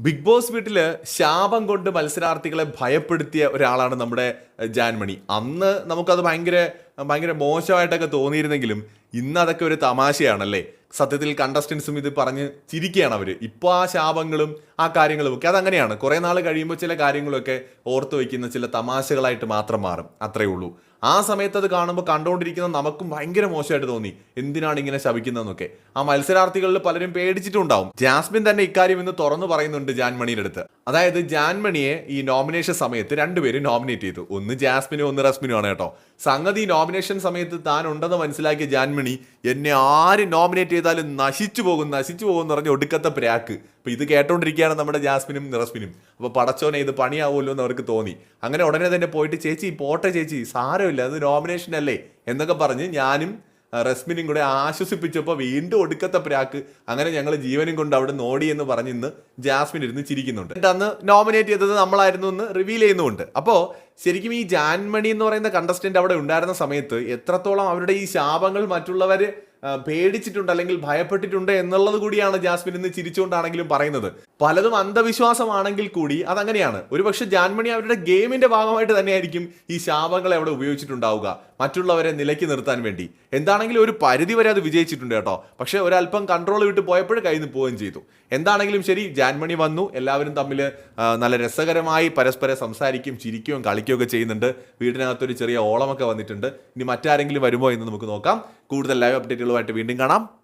Big boss വീട്ടിൽ ശാപം കൊണ്ട് മത്സരാർത്ഥികളെ ഭയപ്പെടുത്തിയ ഒരാളാണ് നമ്മുടെ ജാൻമണി. അന്ന് നമുക്കത് ഭയങ്കര ഭയങ്കര മോശമായിട്ടൊക്കെ തോന്നിയിരുന്നെങ്കിലും ഇന്ന് അതൊക്കെ ഒരു തമാശയാണല്ലേ? സത്യത്തിൽ കണ്ടസ്റ്റൻസും ഇത് പറഞ്ഞ് ചിരിക്കുകയാണ് അവർ ഇപ്പോൾ ആ ശാപങ്ങളും ആ കാര്യങ്ങളും ഒക്കെ അതങ്ങനെയാണ്. കുറേ നാൾ കഴിയുമ്പോൾ ചില കാര്യങ്ങളൊക്കെ ഓർത്ത് വയ്ക്കുന്ന ചില തമാശകളായിട്ട് മാത്രം മാറും. അത്രയേ ഉള്ളൂ. ആ സമയത്ത് അത് കാണുമ്പോൾ കണ്ടുകൊണ്ടിരിക്കുന്ന നമുക്കും ഭയങ്കര മോശമായിട്ട് തോന്നി. എന്തിനാണ് ഇങ്ങനെ ശപിക്കുന്നതെന്നൊക്കെ. ആ മത്സരാർത്ഥികളിൽ പലരും പേടിച്ചിട്ടുണ്ടാവും. ജാസ്മിൻ തന്നെ ഇക്കാര്യം ഇന്ന് തുറന്നു പറയുന്നുണ്ട് ജാൻമണിയുടെ അടുത്ത് അതായത് ജാൻമണിയെ ഈ നോമിനേഷൻ സമയത്ത് രണ്ടുപേരും നോമിനേറ്റ് ചെയ്തു. ഒന്ന് ജാസ്മിനും ഒന്ന് റസ്മിനും ആണ് കേട്ടോ. സംഗതി നോമിനേഷൻ സമയത്ത് താൻ ഉണ്ടെന്ന് മനസ്സിലാക്കിയ ജാൻമണി എന്നെ ആര് നോമിനേറ്റ് ചെയ്താലും നശിച്ചു പോകും നശിച്ചു പോകും എന്ന് പറഞ്ഞ ഒടുക്കത്തെ പ്രാക്ക്. അപ്പൊ ഇത് കേട്ടോണ്ടിരിക്കുകയാണ് നമ്മുടെ ജാസ്മിനും നിറസ്മിനും. അപ്പോൾ പടച്ചോനെ ഇത് പണിയാവുമല്ലോ എന്ന് അവർക്ക് തോന്നി. അങ്ങനെ ഉടനെ തന്നെ പോയിട്ട് ചേച്ചി പോട്ടെ ചേച്ചി സാരമില്ല അത് നോമിനേഷൻ അല്ലേ? എന്നൊക്കെ പറഞ്ഞ് ഞാനും റസ്മിനും കൂടെ ആശ്വസിപ്പിച്ചപ്പോൾ വീണ്ടും ഒടുക്കത്തെ പ്രാക്ക് അങ്ങനെ ഞങ്ങൾ ജീവനും കൊണ്ട് അവിടെ നോടി എന്ന് പറഞ്ഞ് ഇന്ന് ജാസ്മിൻ ഇരുന്ന് ചിരിക്കുന്നുണ്ട്. അന്ന് നോമിനേറ്റ് ചെയ്തത് നമ്മളായിരുന്നു എന്ന് റിവീൽ ചെയ്യുന്നുണ്ട് അപ്പോൾ ശരിക്കും ഈ ജാൻമണി എന്ന് പറയുന്ന കണ്ടസ്റ്റന്റ് അവിടെ ഉണ്ടായിരുന്ന സമയത്ത് എത്രത്തോളം അവരുടെ ഈ ശാപങ്ങൾ മറ്റുള്ളവർ പേടിച്ചിട്ടുണ്ട് അല്ലെങ്കിൽ ഭയപ്പെട്ടിട്ടുണ്ട് എന്നുള്ളത് കൂടിയാണ് ജാസ്മിൻ ഇന്ന് ചിരിച്ചുകൊണ്ടാണെങ്കിലും പറയുന്നത്. പലതും അന്ധവിശ്വാസമാണെങ്കിൽ കൂടി അതങ്ങനെയാണ്. ഒരുപക്ഷെ ജാൻമണി അവരുടെ ഗെയിമിന്റെ ഭാഗമായിട്ട് തന്നെയായിരിക്കും ഈ ശാപങ്ങളെ അവിടെ ഉപയോഗിച്ചിട്ടുണ്ടാവുക മറ്റുള്ളവരെ നിലയ്ക്ക് നിർത്താൻ വേണ്ടി. എന്താണെങ്കിലും ഒരു പരിധി വരെ അത് വിജയിച്ചിട്ടുണ്ട് കേട്ടോ. പക്ഷെ ഒരല്പം കൺട്രോൾ വിട്ട് പോയപ്പോഴും കയ്യിൽ നിന്ന് പോവുകയും ചെയ്തു. എന്താണെങ്കിലും ശരി ജാൻമണി വന്നു. എല്ലാവരും തമ്മിൽ നല്ല രസകരമായി പരസ്പരം സംസാരിക്കും ചിരിക്കുകയും കളിക്കുകയൊക്കെ ചെയ്യുന്നുണ്ട്. വീടിനകത്തൊരു ചെറിയ ഓളമൊക്കെ വന്നിട്ടുണ്ട്. ഇനി മറ്റാരെങ്കിലും വരുമോ എന്ന് നമുക്ക് നോക്കാം. കൂടുതൽ ലൈവ് അപ്ഡേറ്റുകളുമായിട്ട് വീണ്ടും കാണാം.